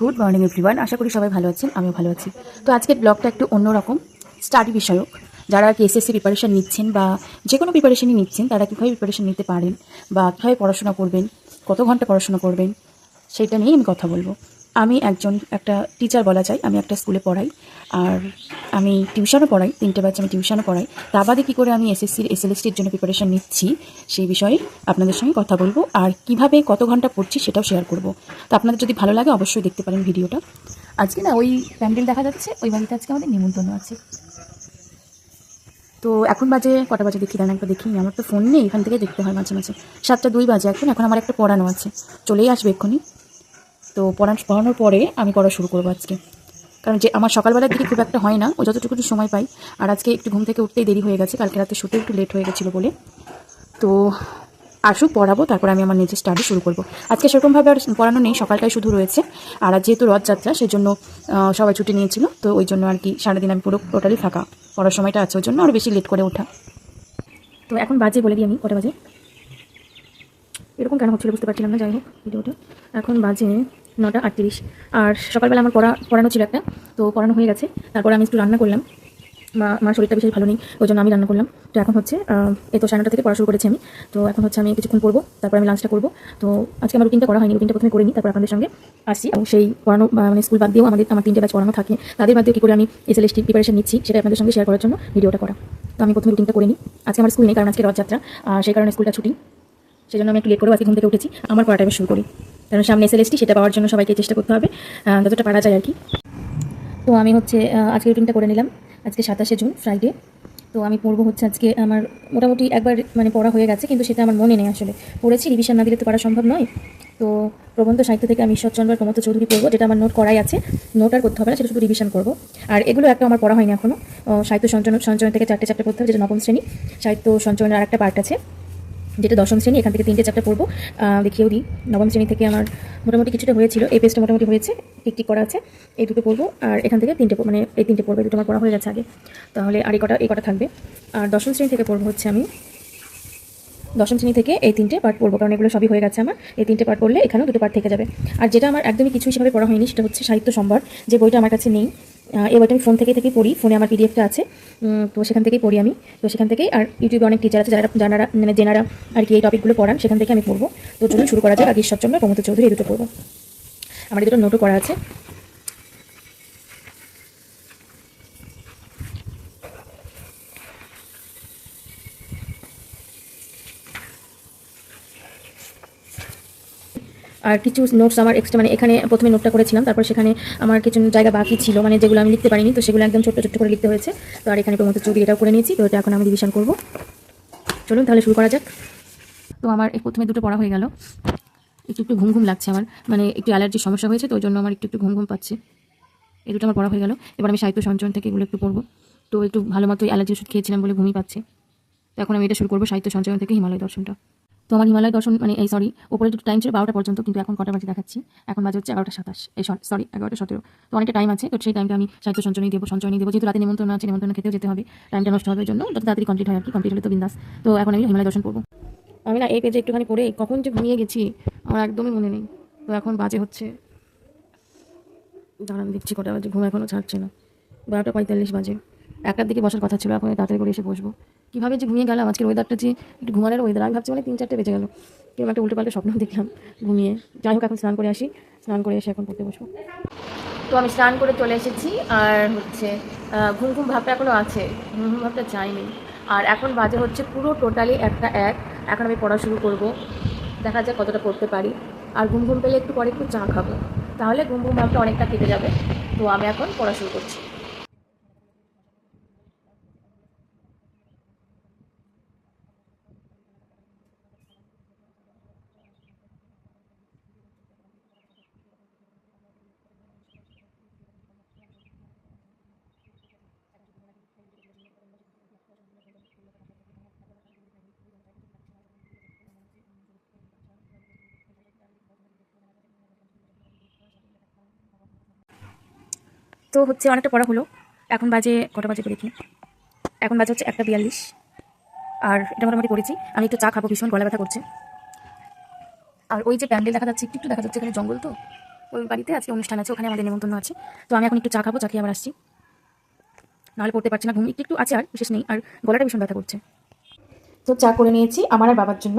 Good morning everyone আশা করি সবাই ভালো আছেন, আমিও ভালো আছি। তো আজকের ব্লগটা একটু অন্যরকম স্টাডি বিষয়ক। যারা আর কি এসএসসি প্রিপারেশান নিচ্ছেন বা যে কোনো প্রিপারেশানই নিচ্ছেন, তারা কীভাবে প্রিপারেশান নিতে পারেন বা কীভাবে পড়াশোনা করবেন, কত ঘণ্টা পড়াশোনা করবেন, সেটা নিয়েই আমি কথা বলব। আমি একজন, একটা টিচার বলা যায়, আমি একটা স্কুলে পড়াই। আর আমি টিউশনও পড়াই, তিনটে ব্যাচ আমি টিউশনও পড়াই। তা বাদে কী করে আমি এসএসসির এসএলএসটির জন্য প্রিপারেশন নিচ্ছি, সেই বিষয়ে আপনাদের সঙ্গে কথা বলব। আর কীভাবে কত ঘণ্টা পড়ছি সেটাও শেয়ার করব। তো আপনাদের যদি ভালো লাগে, অবশ্যই দেখতে পারেন ভিডিওটা। আজকে না, ওই প্যান্ডেল দেখা যাচ্ছে, ওই বাড়িতে আজকে আমাদের নিমন্ত্রণ আছে। তো এখন বাজে কটা বাজে দেখি, দাঁড়ান একবার দেখি। আমার তো ফোন নেই, এখান থেকে দেখতে হয় মাঝে মাঝে। সাতটা দুই বাজে এখন এখন আমার একটা পড়ানো আছে। চলেই আসবে এক্ষুনি। তো পড়ানো পড়ানোর পরে আমি পড়া শুরু করব আজকে। কারণ যে আমার সকালবেলার দিকে খুব একটা হয় না, ও যতটুকুনি সময় পাই। আর আজকে একটু ঘুম থেকে উঠতেই দেরি হয়ে গেছে, কালকে রাতে শুতে একটু লেট হয়ে গেছিল বলে। তো আসুক, পড়াবো, তারপর আমি আমার নিজের স্টাডি শুরু করব। আজকে সেরকমভাবে আর পড়ানো নেই, সকালটাই শুধু রয়েছে। আর আজ যেহেতু রথযাত্রা সেই জন্য সবাই ছুটি নিয়েছিল, তো ওই জন্য আর কি সারাদিন আমি পুরো টোটালি ফাঁকা। পড়ার সময়টা আছে ওই জন্য আরও বেশি লেট করে ওঠা। তো এখন বাজে বলে দিই আমি, কটা বাজে? এরকম কেন হচ্ছিল বুঝতে পারছিলাম না, যাই হোক ভিডিওটা এখন বাজে নটা আটত্রিশ। আর সকালবেলা আমার পড়া পড়ানো ছিল একটা, তো পড়ানো হয়ে গেছে। তারপর আমি একটু রান্না করলাম। মা আমার শরীরটা বেশি ভালো নেই, ওই জন্য আমি রান্না করলাম। তো এখন হচ্ছে এই তো সাড়ে থেকে পড়া শুরু করেছি আমি। তো এখন হচ্ছে আমি কিছুক্ষণ পড়ব, তারপর আমি লাঞ্চটা করব। তো আজকে আমার রুটিনটা করা হয়নি রুটিনটা প্রথমে করে নিই, তারপর আপনাদের সঙ্গে আসছি। এবং সেই পড়ানো মানে স্কুল বাদ দিয়েও আমাদের আমার তিনটে ব্যাচ পড়ানো থাকে। তাদের বাদ দিয়ে কী করে আমি এসএলএসটি প্রিপারেশন নিচ্ছি, সেটা আপনাদের সঙ্গে শেয়ার করার জন্য ভিডিওটা করা। তো আমি প্রথমে রুটিনটা করে নিই। আজকে আমার স্কুল নেই, কারণ আজকে রথযাত্রা। আর সেই কারণে স্কুলটা ছুটি। সেই জন্য আমি একটু লেট করে আজকে ঘুম থেকে উঠেছি। আমার পড়াটা এবার শুরু করি। কারণ সামনে এসএলএসটি সেটা পাওয়ার জন্য সবাইকে চেষ্টা করতে হবে। যতটা পারা যায় আর কি। তো আমি হচ্ছে আজকে রুটিনটা করে নিলাম। আজকে সাতাশে জুন ফ্রাইডে তো আমি পড়ব হচ্ছে আজকে আমার মোটামুটি একবার মানে পড়া হয়ে গেছে, কিন্তু সেটা আমার মনে নেই আসলে। পড়েছি রিভিশন না দিলে তো করা সম্ভব নয়। তো প্রবন্ধ সাহিত্য থেকে আমি ঈশ্বরচন্দ্র প্রমোদ চৌধুরী পড়ব, যেটা আমার নোট করাই আছে। নোট আর করতে হবে না, সেটা শুধু রিভিশন করব। আর এগুলো একটা আমার পড়া হয়নি এখনও সাহিত্য সঞ্চয়ন সঞ্চয়ন থেকে চারটে চারটে পড়তে হবে, যেটা নবম শ্রেণি। সাহিত্য সঞ্চয়নের আর একটা পার্ট আছে। যেটা দশম শ্রেণি, এখান থেকে তিনটে চ্যাপ্টার পড়ব। দেখিয়েও দিই। নবম শ্রেণি থেকে আমার মোটামুটি কিছুটা হয়েছিল, এই পেজটা মোটামুটি হয়েছে টিক টিক করা আছে, এই দুটো পড়ব। আর এখান থেকে তিনটে মানে এই তিনটে পড়বে দুটো আমার পড়া হয়ে গেছে আগে। তাহলে আর এই কটা এই কটা থাকবে। আর দশম শ্রেণি থেকে পড়ব হচ্ছে আমি। দশম শ্রেণি থেকে এই তিনটে পার্ট পড়ব, কারণ এগুলো সবই হয়ে গেছে আমার। এই তিনটে পার্ট পড়লে এখানেও দুটো পার্ট থেকে যাবে। আর যেটা আমার একদমই কিছু হিসাবে পড়া হয়নি, সেটা হচ্ছে সাহিত্য সম্ভার, যে বইটা আমার কাছে নেই। বইটা আমি ফোন থেকে থেকেই পড়ি। ফোনে আমার পিডিএফটা আছে। তো সেখান থেকেই পড়ি আমি। তো সেখান থেকেই আর ইউটিউবে অনেক টিচার আছে যারা জানারা মানে জেনারা আর কি এই টপিকগুলো পড়ান, সেখান থেকে আমি পড়ব। তো চলুন শুরু করা যাক। আগে ঈশ্বরচন্দ্র, প্রমোদ চৌধুরী, এই দুটো পড়ব। আমার এই দুটো নোটও করা আছে। আর কিছু নোটস আমার এক্সট্রা মানে এখানে প্রথমে নোটটা করেছিলাম, তারপর সেখানে আমার কিছু জায়গা বাকি ছিল মানে যেগুলো আমি লিখতে পারিনি, তো সেগুলো একদম ছোট্ট ছোট্ট করে লিখতে হয়েছে। তো আর এখানে প্রমোদ চৌধুরী এটাও করে নিয়েছি, তো এটা এখন আমি রিভিশন করব। চলুন তাহলে শুরু করা যাক। তো আমার প্রথমে দুটো পড়া হয়ে গেল। একটু একটু ঘুম ঘুম লাগছে আমার মানে একটু অ্যালার্জির সমস্যা হয়েছে, তো ওই জন্য আমার একটু একটু ঘুম ঘুম পাচ্ছে। এই দুটো আমার পড়া হয়ে গেল। এবার আমি সাহিত্য সঞ্চয়ন থেকে এগুলো একটু পড়ব। তো একটু ভালো মতো অ্যালার্জি ওষুধ খেয়েছিলাম বলে ঘুমিয়ে পাচ্ছে। তো এখন আমি এটা শুরু করব সাহিত্য সঞ্চয়ন থেকে হিমালয় দর্শনটা। তো আমার হিমালয় দর্শন মানে এই সরি ওপরে দুটো টাইম ছিল বারোটা পর্যন্ত, কিন্তু এখন কটা বাজে দেখাচ্ছি? এখন বাজে হচ্ছে এগারোটা সাতাশ। এই সরি এগারোটা সতেরো। তো অনেকটা টাইম আছে, তো সেই টাইমটা আমি সাহিত্য সঞ্চয়নী দেবো সঞ্চয়নী দেবো। যেহেতু রাতে নিমন্ত্রণ আছে নিমন্ত্রণ খেতেও যেতে হবে টাইমটা নষ্ট হবে জন্য, যত তাড়াতাড়ি কমপ্লিট হয় আর কি কমপ্লিট হলে তো বিন্দাস। তো এখন আমি হিমালয় দর্শন করব। আমি না এই পেজে একটুখানি পড়ে কখন যে ঘুমিয়ে গেছি, আমার একদমই মনে নেই। তো এখন বাজে হচ্ছে, দাঁড়ান দেখছি কটা বাজে, ঘুম এখনও ছাড়ছে না। বারোটা পঁয়তাল্লিশ বাজে। একটার দিকে বসার কথা ছিল, এখন তাড়াতাড়ি করে এসে বসবো। কীভাবে যে ঘুমিয়ে গেলাম, আজকের ওয়েদারটা যে একটু ঘুমানোর ওয়েদার আমি ভাবছি মানে তিন চারটে বেজে গেল। কেউ একটা উল্টো পাল্টা স্বপ্ন দেখলাম ঘুমিয়ে। যাই হোক, এখন স্নান করে আসি। স্নান করে এসে এখন পড়তে বসবো। তো আমি স্নান করে চলে এসেছি, আর হচ্ছে ঘুম ঘুম ভাবটা এখনও আছে। ঘুম ঘুম ভাবটা যায়নি। আর এখন বাজে হচ্ছে পুরো টোটালি একটা এক। এখন আমি পড়া শুরু করব। দেখা যাক কতটা পড়তে পারি। আর ঘুম ঘুম পেলে একটু পরে একটু চা খাব। তাহলে ঘুম ঘুম ভাবটা অনেকটা কেটে যাবে। তো আমি এখন পড়া শুরু করছি। তো হচ্ছে অনেকটা পড়া হলো। এখন বাজে কটা বাজে দেখি এখন? বাজে হচ্ছে একটা বিয়াল্লিশ। আর এটা মোটামুটি করেছি। আমি একটু চা খাব, ভীষণ গলা ব্যথা করছে। আর ওই যে প্যান্ডেল দেখা যাচ্ছে, একটু একটু দেখা যাচ্ছে, এখানে জঙ্গল তো। ওই বাড়িতে আজকে অনুষ্ঠান আছে, ওখানে আমাদের নেমন্তন্ন আছে। তো আমি এখন একটু চা খাব, চা খেয়ে আবার আসছি। নাহলে পড়তে পারছি না, ঘুম একটু একটু আছে আর, বিশেষ নেই। আর গলাটা ভীষণ ব্যথা করছে। তো চা করে নিয়েছি আমার আর বাবার জন্য।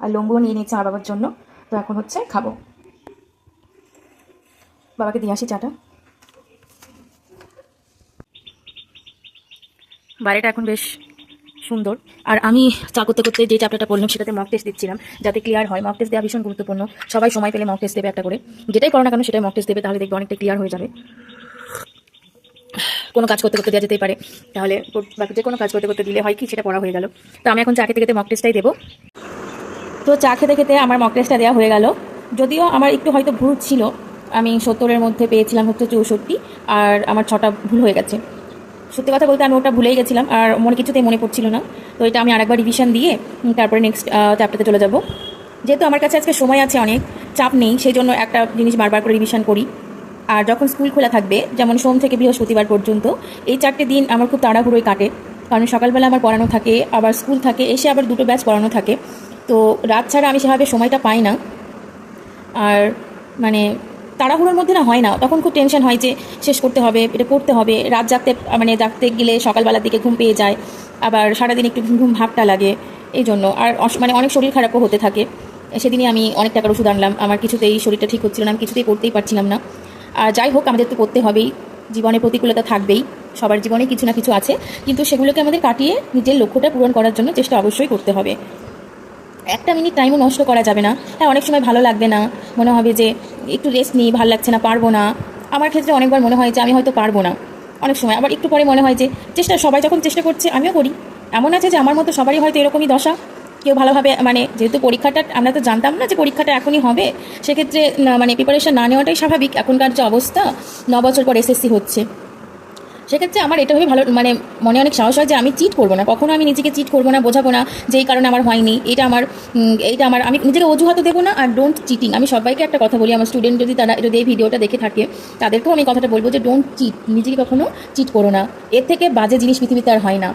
আর লম্বুও নিয়ে নিয়েছি আমার বাবার জন্য। তো এখন হচ্ছে খাব। বাবাকে দিয়ে আসি চাটা। বাইরেটা এখন বেশ সুন্দর। আর আমি চা করতে করতে যে চ্যাপ্টারটা পড়লাম সেটাতে মক টেস্ট দিচ্ছিলাম, যাতে ক্লিয়ার হয়। মক টেস্ট দেওয়া ভীষণ গুরুত্বপূর্ণ। সবাই সময় পেলে মক টেস্ট দেবে একটা করে। যেটাই করো না কেন সেটাই মক টেস্ট দেবে, তাহলে দেখবে অনেকটা ক্লিয়ার হয়ে যাবে। কোনো কাজ করতে করতে দেওয়া যেতেই পারে। তাহলে বাকি যে কোনো কাজ করতে করতে দিলে হয় কি সেটা পড়া হয়ে গেল। তো আমি এখন চা খেতে খেতে মক টেস্টটাই দেবো। তো চা খেতে খেতে আমার মক টেস্টটা দেওয়া হয়ে গেল। যদিও আমার একটু হয়তো ভুল ছিল, আমি সত্তরের মধ্যে পেয়েছিলাম হচ্ছে চৌষট্টি, আর আমার ছটা ভুল হয়ে গেছে। সত্যি কথা বলতে আমি ওটা ভুলেই গেছিলাম, আর মনে কিছুতেই মনে পড়ছিল না। তো এটা আমি আরেকবার রিভিশন দিয়ে তারপরে নেক্সট চ্যাপ্টারতে চলে যাব। যেহেতু আমার কাছে আজকে সময় আছে অনেক, চাপ নেই সেই জন্য একটা জিনিস বারবার করে রিভিশন করি। আর যখন স্কুল খোলা থাকবে, যেমন সোম থেকে বৃহস্পতিবার পর্যন্ত, এই চারটে দিন আমার খুব তাড়াহুড়োই কাটে। কারণ সকালবেলা আমার পড়ানো থাকে, আবার স্কুল থাকে, এসে আবার দুটো ব্যাচ পড়ানো থাকে। তো রাত ছাড়া আমি সেভাবে সময়টা পাই না। আর মানে তাড়াহুড়োর মধ্যে না হয় না। তখন খুব টেনশন হয় যে শেষ করতে হবে, এটা করতে হবে। রাত জাগতে মানে জাগতে গেলে সকালবেলার দিকে ঘুম পেয়ে যায়। আবার সারাদিন একটু ঘুম ঘুম ভাবটা লাগে। এই জন্য। আর মানে অনেক শরীর খারাপও হতে থাকে। সেদিনই আমি অনেক টাকার ওষুধ আনলাম। আমার কিছুতেই শরীরটা ঠিক হচ্ছিল না। আমি কিছুতেই করতেই পারছিলাম না। আর যাই হোক, আমাদের তো করতে হবেই। জীবনে প্রতিকূলতা থাকবেই। সবার জীবনে কিছু না কিছু আছে। কিন্তু সেগুলোকে আমাদের কাটিয়ে নিজের লক্ষ্যটা পূরণ করার জন্য চেষ্টা অবশ্যই করতে হবে। একটা মিনিট টাইমও নষ্ট করা যাবে না। হ্যাঁ অনেক সময় ভালো লাগবে না। মনে হবে যে একটু রেস্ট নিই, ভালো লাগছে না, পারব না। আমার ক্ষেত্রে অনেকবার মনে হয় যে আমি হয়তো পারব না। অনেক সময়। আবার একটু পরে মনে হয় যে চেষ্টা, সবাই যখন চেষ্টা করছে, আমিও করি। এমন আছে যে আমার মতো সবারই হয়তো এরকমই দশা। কেউ ভালোভাবে মানে যেহেতু পরীক্ষাটা, আমরা তো জানতাম না যে পরীক্ষাটা এখনই হবে। সেক্ষেত্রে মানে প্রিপারেশন না নেওয়াটাই স্বাভাবিক। এখনকার যে অবস্থা, ন বছর পর এসএসসি হচ্ছে। সেক্ষেত্রে আমার এটা হয়ে ভালো মানে মনে অনেক সাহস হয় যে আমি চিট করব না। কখনো আমি নিজেকে চিট করব না, বোঝাবো না যে এই কারণে আমার হয়নি, এটা আমার এইটা আমার আমি নিজেকে অজুহাতও দেবো না আর ডোন্ট চিটিং আমি সবাইকে একটা কথা বলি, আমার স্টুডেন্ট যদি তারা যদি এই ভিডিওটা দেখে থাকে, তাদেরকেও আমি কথাটা বলব যে ডোন্ট চিট নিজেকে কখনো চিট করো না। এর থেকে বাজে জিনিস পৃথিবীতে আর হয় না।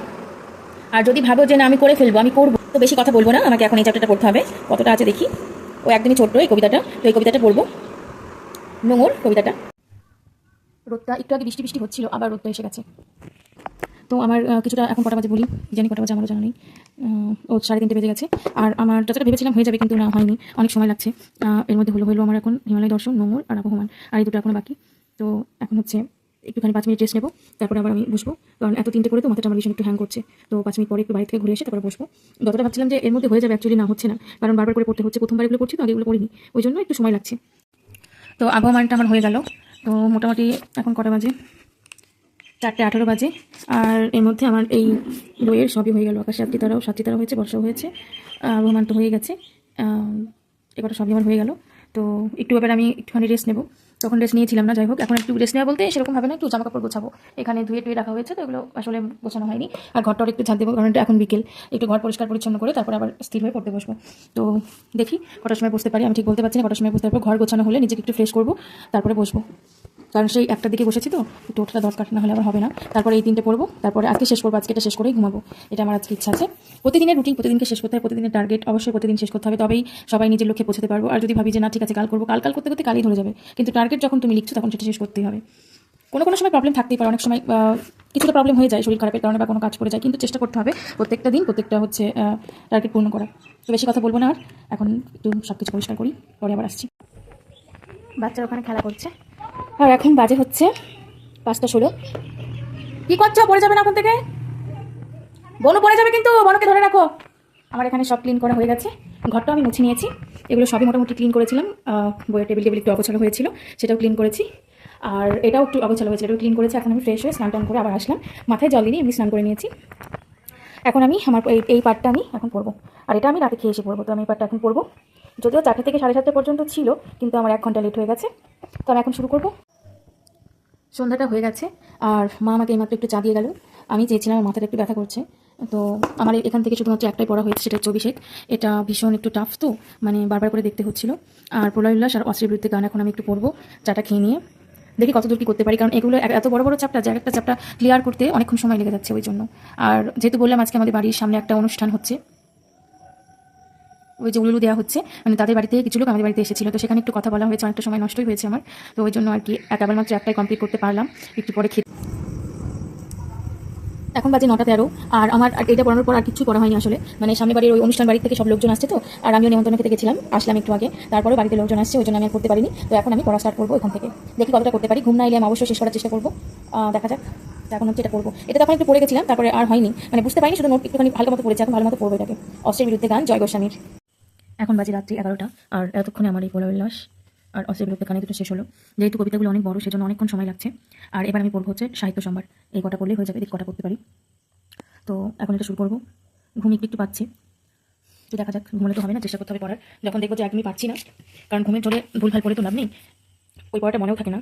আর যদি ভাবো যে না, আমি করে ফেলব, আমি করব, তো বেশি কথা বলব না। আমাকে এখন এই চ্যাপ্টারটা পড়তে হবে। কতটা আছে দেখি? ও একদমই ছোট্ট এই কবিতাটা। তো এই কবিতাটা পড়ব। নোংর কবিতাটা। রোদটা একটু আগে বৃষ্টি বৃষ্টি হচ্ছিল, আবার রোদটা এসে গেছে। তো আমার কিছুটা এখন কটা বাজে বলি, জানি কটা বাজে, আমারও জানা নেই। ও সাড়ে তিনটে বেজে গেছে। আর আমার যতটা ভেবেছিলাম হয়ে যাবে কিন্তু না, হয়নি। অনেক সময় লাগছে। এর মধ্যে হলো হলো আমার এখন হিমালয় দর্শন নোংর আর আবহমান। আর এই দুটো এখনও বাকি। তো এখন হচ্ছে একটুখানি পাঁচ মিনিট রেস্ট নেব, তারপরে আবার আমি বসবো। কারণ এত তিনটে করে তো মাথাটা আমার ভীষণ একটু হ্যাং করছে। তো পাঁচ মিনিট পরে একটু বাইরে থেকে ঘুরে এসে তারপরে বসবো। যতটা ভাবছিলাম যে এর মধ্যে হয়ে যাবে অ্যাকচুয়ালি না হচ্ছে না। কারণ বারবার করে পড়তে হচ্ছে প্রথমবার এগুলো পড়ছি তো আগে এগুলো পড়িনি। ওই জন্য একটু সময় লাগছে। তো আবহমানটা আমার হয়ে গেল। তো মোটামুটি এখন কটা বাজে? চারটে আঠেরো বাজে। আর এর মধ্যে আমার এই বইয়ের সবই হয়ে গেল, আকাশে আপনি তারাও সাতটি তারাও হয়েছে, বর্ষাও হয়েছে রোমান্ত হয়ে গেছে। এবারটা সবই আমার হয়ে গেল। তো একটু এবার আমি একটুখানি রেস্ট নেব। তখন রেস্ট নিয়েছিলাম না, যাই হোক, এখন একটু রেস্ট নেওয়া বলতে সেরকম হবে না, একটু জামা কাপড় গোছাবো। এখানে ধুয়ে টুয়ে রাখা হয়েছে তো এগুলো আসলে গোছানো হয়নি। আর ঘরটা একটু ঝাঁট দেবো, কারণ এখন বিকেল। একটু ঘর পরিষ্কার পরিচ্ছন্ন করে তারপর আবার স্থির হয়ে পড়তে বসবো। তো দেখি, কটার সময় বসতে পারি, আমি ঠিক বলতে পারছি না, কটার সময় বসতে পারব। ঘর গোছানো হলে নিজেকে একটু ফ্রেশ করব, তারপরে বসবো। কারণ সেই একটা দিকে বসেছি তো, একটু ওঠা দরকার না হলে আবার হবে না। তারপরে এই তিনটে পড়ব, তারপরে আজকে শেষ করব, আজকে এটা শেষ করেই ঘুমাবো। এটা আমার আজকে ইচ্ছা আছে। প্রতিদিনের রুটিন প্রতিদিনকে শেষ করতে হবে প্রতিদিনের টার্গেট অবশ্যই প্রতিদিন শেষ করতে হবে। তবেই সবাই নিজের লক্ষ্যে পৌঁছতে পারব। আর যদি ভাবি যে না, ঠিক আছে, কাল করব, কাল কাল করতে করতে কালই ধরে যাবে। কিন্তু টার্গেট যখন তুমি লিখছো, তখন সেটা শেষ করতেই হবে। কোনো কোনো সময় প্রবলেম থাকতেই পারে। অনেক সময় কিছুটা প্রবলেম হয়ে যায় শরীর খারাপের কারণে বা কোনো কাজ করে যায়। কিন্তু চেষ্টা করতে হবে প্রত্যেকটা দিন, প্রত্যেকটা হচ্ছে টার্গেট পূর্ণ করা তো বেশি কথা বলব না আর। এখন একটু সব কিছু পরিষ্কার করি, পরে আবার আসছি। বাচ্চারা ওখানে খেলা করছে। আর এখন বাজে হচ্ছে পাঁচটা ষোলো। কি করছ? পড়ে যাবে না এখন থেকে? বনু, পড়ে যাবে কিন্তু। বনকে ধরে রাখো। আমার এখানে সব ক্লিন করা হয়ে গেছে। ঘরটাও আমি মুছে নিয়েছি। এগুলো সবই মোটামুটি ক্লিন করেছিলাম। বইয়ের টেবিল টেবিল একটু অগোছালো হয়েছিল। সেটাও ক্লিন করেছি। আর এটাও একটু অগোছালো হয়েছিল। এটাও ক্লিন করেছি। এখন আমি ফ্রেশ হয়ে স্নান টান করে আবার আসলাম। মাথায় জল দিয়ে এমনি স্নান করে নিয়েছি। এখন আমি আমার এই এই পার্টটা আমি এখন পড়ব আর এটা আমি রাতে খেয়ে এসে পড়ব তো আমি এই পার্টটা এখন পড়ব যদিও চারটে থেকে সাড়ে সাতটা পর্যন্ত ছিল, কিন্তু আমার এক ঘণ্টা লেট হয়ে গেছে। তো আমি এখন শুরু করব। সন্ধ্যাটা হয়ে গেছে, আর মা আমাকে এইমাত্র একটু চা দিয়ে গেল। আমি চেয়েছিলাম আমার মাথাটা একটু ব্যথা করছে। তো আমার এখান থেকে শুধুমাত্র একটাই পড়া হয়েছে, সেটা হচ্ছে এটা ভীষণ একটু টাফ তো মানে বারবার করে দেখতে হচ্ছিল। আর প্রলয় উল্লাস আর অস্ত্রের বিরুদ্ধে গান এখন আমি একটু পড়ব, চাটা খেয়ে নিয়ে। দেখি কতদূর কী করতে পারি, কারণ এগুলো এত বড় বড় চ্যাপ্টার যে একটা চ্যাপ্টার ক্লিয়ার করতে অনেকক্ষণ সময় লেগে যাচ্ছে ওই জন্য। আর যেহেতু বললাম আজকে আমাদের বাড়ির সামনে একটা অনুষ্ঠান হচ্ছে ওই যে উলুলু দেওয়া হচ্ছে মানে তাদের বাড়িতে কিছু লোক আমাদের বাড়িতে এসেছিল, তো সেখানে একটু কথা বলা হয়েছে, অনেকটা সময় নষ্টই হয়েছে আমার, তো ওই জন্য আর কি এক আবার মাত্র একটাই কমপ্লিট করতে পারলাম, একটু পরে খেতে। এখন বাজে নটা তেরো, আর আমার এটা পড়ানোর পর আর কিছু করা হয়নি আসলে মানে সামনে বাড়ির ওই অনুষ্ঠান বাড়ি থেকে সব লোকজন আসছে তো, আর আমিও নিমন্ত্রণ খেতে গেছিলাম, আসলাম একটু আগে তারপরে বাড়িতে লোকজন আসছে, ওই জন্য আমি করতে পারিনি, তো এখন আমি পড়া স্টার্ট করব এখান থেকে। দেখি কতটা করতে পারি, ঘুম না এলে আমি অবশ্যই শেষ করার চেষ্টা করব দেখা যাক এখন হচ্ছে এটা করব এটা তখন একটু পড়ে গেছিলাম, তারপরে আর হয়নি মানে বুঝতে পারিনি, শুধু নোট একটুখানি হালকা মতো পড়েছে, এখন ভালো মতো পড়ব এটাকে। অস্ত্রের বিরুদ্ধে গান, জয় গোস্বামীর। এখন বাজে রাত্রি এগারোটা, আর এতক্ষণে আমার এই পোলা উল্লাস আর বিরুদ্ধে গানে দুটো শেষ হলো। যেহেতু কবিতাগুলো অনেক বড়, সেজন্য অনেকক্ষণ সময় লাগছে। আর এবার আমি পড়ব হচ্ছে সাহিত্য সম্ভার। এই কটা পড়লেই হয়ে যাবে, এদিকে কটা করতে পারি। তো এখন এটা শুরু করব। ঘুম একটু একটু পাচ্ছি। তো দেখা যাক, ঘুমলে তো হবে না, চেষ্টা করতে হবে পড়ার। যখন দেখব যে একদমই পাচ্ছি না, কারণ ঘুমের চলে ভুলভাল পড়ে তো লাভ নেই, ওই পড়াটা মনেও থাকে না।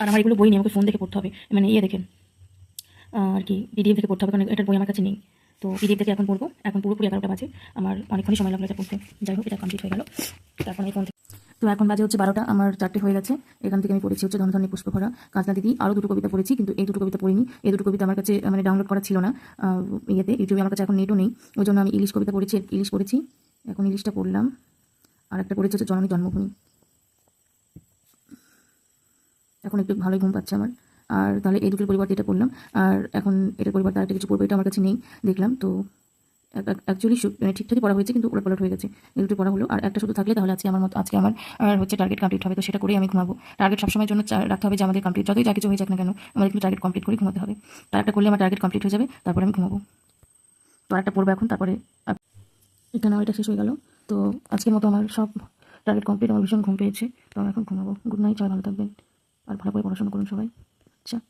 আর আমার এগুলো বই নেই, আমাকে ফোন দেখে পড়তে হবে। মানে ইয়ে দেখে আর কি পিডিএফ থেকে পড়তে হবে, কারণ এটার বই আমার কাছে নেই। তো পিডিএফ থেকে এখন পড়ব। এখন পুরোপুরি এগারোটা বাজে। আমার অনেকক্ষণই সময় লাগল এটা পড়তে। যাই হোক, এটা কমপ্লিট হয়ে গেল। তারপর আমি ফোন তো এখন বাজে হচ্ছে বারোটা। আমার চারটে হয়ে গেছে। এখান থেকে আমি পড়েছি হচ্ছে ধনধনী পুষ্পভরা কাঁচনা দিদি আরও দুটো কবিতা পড়েছি, কিন্তু এই দুটো কবিতা পড়িনি। এই দুটো কবিতা আমার কাছে মানে ডাউনলোড করা ছিল না। ইয়েতে ইউটিউবে আমার কাছে এখন নেটও নেই। ওই জন্য আমি ইলিশ কবিতা পড়েছি, ইলিশ পড়েছি। এখন ইলিশটা পড়লাম। আর একটা পড়েছে হচ্ছে জননী জন্মভূমি। এখন একটু ভালোই ঘুম পাচ্ছে আমার। আর তাহলে এই দুটোর পরিবর্তে এটা পড়লাম। আর এখন এটার পরিবর্তে আরেকটা কিছু পড়ব, এটা আমার কাছে নেই, দেখলাম। তো অ্যাকচুয়ালি মানে ঠিকঠাকই পড়া হয়েছে, কিন্তু উলট পালট হয়ে গেছে। এই দুটো পড়া হলো। আর একটা শুধু থাকলে তাহলে আজকে আমার মতো আজকে আমার, আর হচ্ছে টার্গেট কমপ্লিট হবে, তো সেটা করেই আমি ঘুমাবো। টার্গেট সবসময়ের জন্য রাখতে হবে যে আমাদের কমপ্লিট যতই যা কিছু হয়ে যাক না কেন আমাদের কিন্তু টার্গেট কমপ্লিট করে ঘুমাতে হবে। তার একটা করলে আমার টার্গেট কমপ্লিট হয়ে যাবে, তারপরে আমি ঘুমাবো। তো একটা পড়ব এখন, তারপরে এখানে আমার এটা শেষ হয়ে গেল। তো আজকের মতো আমার সব টার্গেট কমপ্লিট আমার ভীষণ ঘুম পেয়েছে। তো আমি এখন ঘুমাবো। গুড নাইট সবাই ভালো থাকবেন। আর ভালো করে পড়াশোনা করুন সবাই। Все.